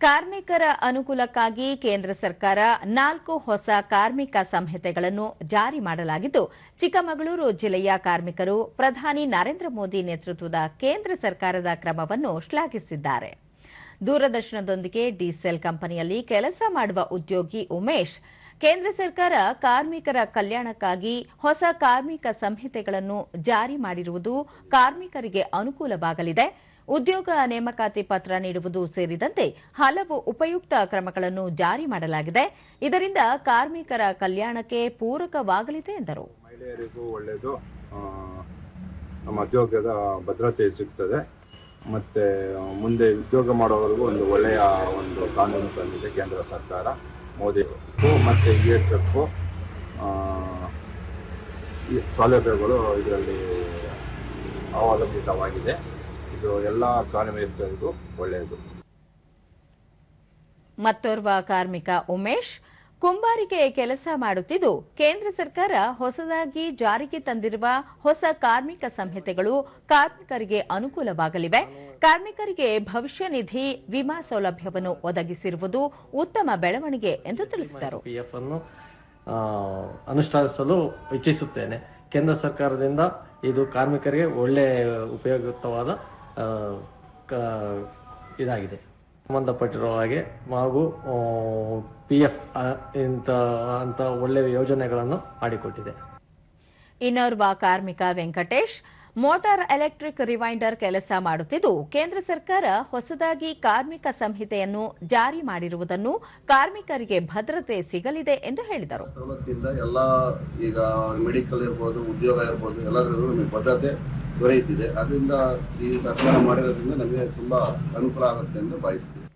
ಕಾರ್ಮಿಕರ ಅನುಕೂಲಕ್ಕಾಗಿ ಕೇಂದ್ರ ಸರ್ಕಾರ ನಾಲ್ಕು ಹೊಸ ಕಾರ್ಮಿಕ ಸಂಹಿತೆಗಳನ್ನು ಜಾರಿ ಮಾಡಲಾಗಿದ್ದು, ಚಿಕ್ಕಮಗಳೂರು ಜಿಲ್ಲೆಯ ಕಾರ್ಮಿಕರು ಪ್ರಧಾನಿ ನರೇಂದ್ರ ಮೋದಿ ನೇತೃತ್ವದ ಕೇಂದ್ರ ಸರ್ಕಾರದ ಕ್ರಮವನ್ನು ಶ್ಲಾಘಿಸಿದ್ದಾರೆ. ದೂರದರ್ಶನದೊಂದಿಗೆ ಡೀಸೆಲ್ ಕಂಪನಿಯಲ್ಲಿ ಕೆಲಸ ಮಾಡುವ ಉದ್ಯೋಗಿ ಉಮೇಶ್ ಕೇಂದ್ರ ಸರ್ಕಾರ ಕಾರ್ಮಿಕರ ಕಲ್ಯಾಣಕ್ಕಾಗಿ ಹೊಸ ಕಾರ್ಮಿಕ ಸಂಹಿತೆಗಳನ್ನು ಜಾರಿ ಮಾಡಿರುವುದು ಕಾರ್ಮಿಕರಿಗೆ ಅನುಕೂಲವಾಗಲಿದೆ. ಉದ್ಯೋಗ ನೇಮಕಾತಿ ಪತ್ರ ನೀಡುವುದು ಸೇರಿದಂತೆ ಹಲವು ಉಪಯುಕ್ತ ಕ್ರಮಗಳನ್ನು ಜಾರಿ ಮಾಡಲಾಗಿದೆ. ಇದರಿಂದ ಕಾರ್ಮಿಕರ ಕಲ್ಯಾಣಕ್ಕೆ ಪೂರಕವಾಗಲಿದೆ ಎಂದರು. ಮಹಿಳೆಯರಿಗೂ ಒಳ್ಳೆಯದು. ನಮ್ಮ ಉದ್ಯೋಗದ ಭದ್ರತೆ ಸಿಗ್ತದೆ. ಮತ್ತೆ ಮುಂದೆ ಉದ್ಯೋಗ ಮಾಡೋವರೆಗೂ ಒಂದು ಒಳ್ಳೆಯ ಒಂದು ಕಾನೂನು ತಂದಿದೆ ಕೇಂದ್ರ ಸರ್ಕಾರ. ಮೋದಿ ಮತ್ತು ಇ ಎಸ್ ಎಫ್ ಈ ಸೌಲಭ್ಯಗಳು ಇದರಲ್ಲಿ ಅವಲಂಬಿತವಾಗಿದೆ. ಇದು ಎಲ್ಲ ಕಾರ್ಮಿಕರಿಗೂ ಒಳ್ಳೆಯದು. ಮತ್ತೋರ್ವ ಕಾರ್ಮಿಕ ಉಮೇಶ್ ಕುಂಬಾರಿಗೆ ಕೆಲಸ ಮಾಡುತ್ತಿದ್ದು, ಕೇಂದ್ರ ಸರ್ಕಾರ ಹೊಸದಾಗಿ ಜಾರಿಗೆ ತಂದಿರುವ ಹೊಸ ಕಾರ್ಮಿಕ ಸಂಹಿತೆಗಳು ಕಾರ್ಮಿಕರಿಗೆ ಅನುಕೂಲವಾಗಲಿವೆ. ಕಾರ್ಮಿಕರಿಗೆ ಭವಿಷ್ಯ ನಿಧಿ, ವಿಮಾ ಸೌಲಭ್ಯವನ್ನು ಒದಗಿಸಿರುವುದು ಉತ್ತಮ ಬೆಳವಣಿಗೆ ಎಂದು ತಿಳಿಸಿದರು. ಅನುಷ್ಠಾನಿಸಲು ಇಚ್ಛಿಸುತ್ತೇನೆ. ಕೇಂದ್ರ ಸರ್ಕಾರದಿಂದ ಇದು ಕಾರ್ಮಿಕರಿಗೆ ಒಳ್ಳೆ ಉಪಯುಕ್ತವಾದ ಇದಾಗಿದೆ. ಸಂಬಂಧಪಟ್ಟಿರೋ ಹಾಗೆ ಹಾಗೂ ಪಿ ಎಫ್ ಇಂಥ ಅಂತ ಒಳ್ಳೆಯ ಯೋಜನೆಗಳನ್ನು ಮಾಡಿಕೊಟ್ಟಿದೆ. ಇನ್ನೋರ್ವ ಕಾರ್ಮಿಕ ವೆಂಕಟೇಶ್ ಮೋಟಾರ್ ಎಲೆಕ್ಟ್ರಿಕ್ ರಿವೈಂಡರ್ ಕೆಲಸ ಮಾಡುತ್ತಿದ್ದು ಕೇಂದ್ರ ಸರ್ಕಾರ ಹೊಸದಾಗಿ ಕಾರ್ಮಿಕ ಸಂಹಿತೆಯನ್ನು ಜಾರಿ ಮಾಡಿರುವುದನ್ನು ಕಾರ್ಮಿಕರಿಗೆ ಭದ್ರತೆ ಸಿಗಲಿದೆ ಎಂದು ಹೇಳಿದರು. ಸವಲತ್ತಿಂದ ಎಲ್ಲ ಈಗ ಮೆಡಿಕಲ್ ಇರ್ಬೋದು ಉದ್ಯೋಗ ಇರ್ಬೋದು ಎಲ್ಲದರಲ್ಲೂ ನಮಗೆ ಭದ್ರತೆ ದೊರೆಯುತ್ತಿದೆ. ಅದರಿಂದ ಈ ಸರ್ಕಾರ ಮಾಡಿರೋದ್ರಿಂದ ನಮಗೆ ತುಂಬ ಅನುಕೂಲ ಆಗುತ್ತೆ ಎಂದು ಭಾವಿಸ್ತೀವಿ.